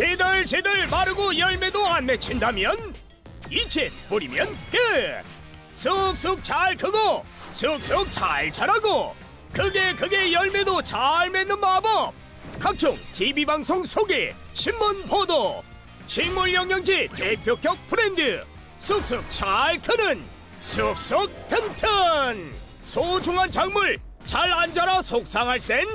시들시들 마르고 열매도 안 맺힌다면 이제 뿌리면 끝. 쑥쑥 잘 크고 쑥쑥 잘 자라고 그게 그게 열매도 잘 맺는 마법. 각종 TV 방송 소개 신문 보도 식물 영양제 대표격 브랜드 쑥쑥 잘 크는 쑥쑥 튼튼. 소중한 작물 잘 안 자라 속상할 땐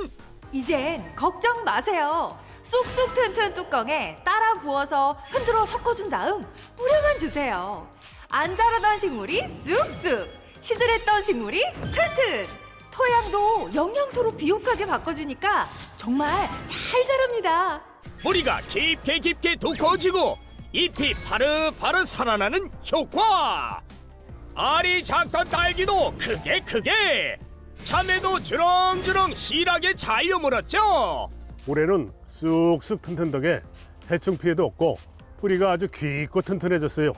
이젠 걱정 마세요. 쑥쑥 튼튼 뚜껑에 따라 부어서 흔들어 섞어준 다음 뿌려만 주세요. 안 자라던 식물이 쑥쑥, 시들했던 식물이 튼튼. 토양도 영양토로 비옥하게 바꿔주니까 정말 잘 자랍니다. 뿌리가 깊게 깊게 두꺼워지고 잎이 파릇파릇 살아나는 효과 알이 작던 딸기도 크게 크게 참외도 주렁주렁 실하게 잘 여물었죠 올해는 쑥쑥 튼튼 덕에 해충 피해도 없고 뿌리가 아주 깊고 튼튼해졌어요.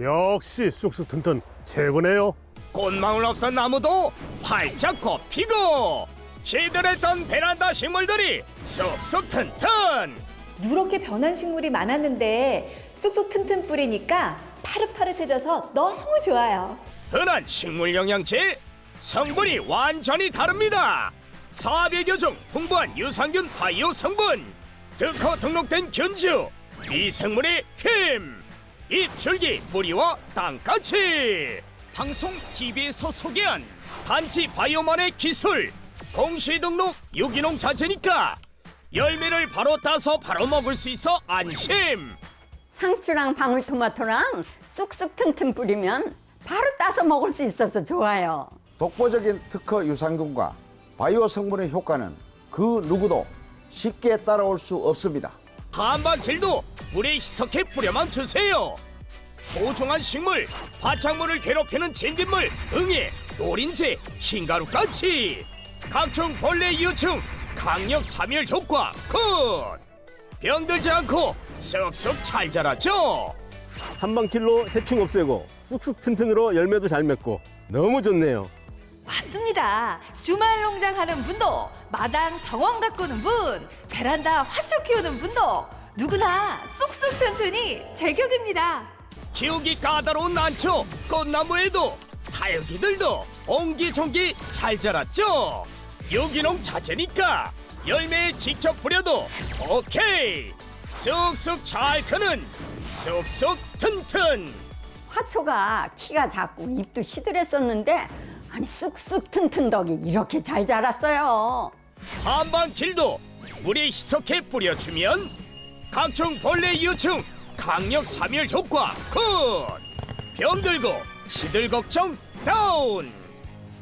역시 쑥쑥 튼튼 최고네요. 꽃망울 없던 나무도 활짝 꽃피고 시들했던 베란다 식물들이 쑥쑥 튼튼 누렇게 변한 식물이 많았는데 쑥쑥 튼튼 뿌리니까 파릇파릇해져서 너무 좋아요. 흔한 식물 영양제 성분이 완전히 다릅니다. 400여 종 풍부한 유산균 바이오 성분, 특허 등록된 균주, 미생물의 힘, 잎줄기 뿌리와 땅까지. 방송 TV에서 소개한 단지 바이오만의 기술, 공시 등록 유기농 자재니까 열매를 바로 따서 바로 먹을 수 있어 안심. 상추랑 방울토마토랑 쑥쑥 튼튼 뿌리면 바로 따서 먹을 수 있어서 좋아요. 독보적인 특허 유산균과 바이오 성분의 효과는 그 누구도 쉽게 따라올 수 없습니다. 한방길도 물에 희석해 뿌려만 주세요. 소중한 식물, 바창물을 괴롭히는 진딧물, 응애, 노린재, 흰가루까지 각종 벌레 유충, 강력 사멸 효과 굿! 병들지 않고 쑥쑥 잘 자라죠. 한방 킬로 해충 없애고 쑥쑥 튼튼으로 열매도 잘 맺고 너무 좋네요. 맞습니다. 주말 농장 하는 분도, 마당 정원 가꾸는 분, 베란다 화초 키우는 분도 누구나 쑥쑥 튼튼이 제격입니다. 키우기 까다로운 난초, 꽃나무에도 다육이들도 옹기종기 잘 자랐죠. 유기농 자재니까 열매에 직접 뿌려도 오케이. 쑥쑥 잘 크는 쑥쑥 튼튼. 화초가 키가 작고 잎도 시들했었는데 아니 쑥쑥 튼튼 덕이 이렇게 잘 자랐어요. 한방길도 물에 희석해 뿌려주면 각종 벌레 유충 강력 사멸 효과 굿 병들고 시들 걱정 다운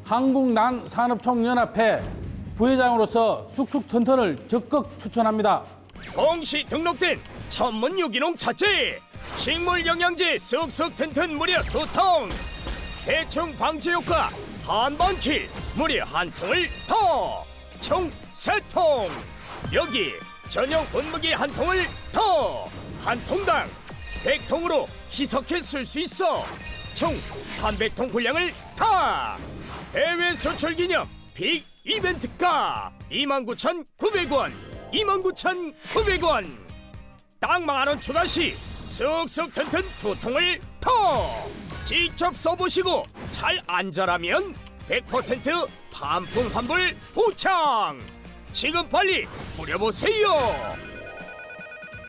한국난산업총연합회 부회장으로서 쑥쑥 튼튼을 적극 추천합니다. 공시 등록된 전문 유기농 자재 식물 영양제 쑥쑥 튼튼 무려 두통 해충 방지 효과 한방킬 무려 한 통을 더 총 세 통. 여기 전용 분무기 한 통을 더. 한 통당 100통으로 희석해 쓸 수 있어. 총 300통 분량을 다 해외 수출 기념 빅 이벤트가 29,900원 29,900원. 딱 만원 추가 시 쑥쑥 튼튼 두 통을 더. 직접 써보시고 잘 안전하면 100% 반품 환불 보장. 지금 빨리 뿌려보세요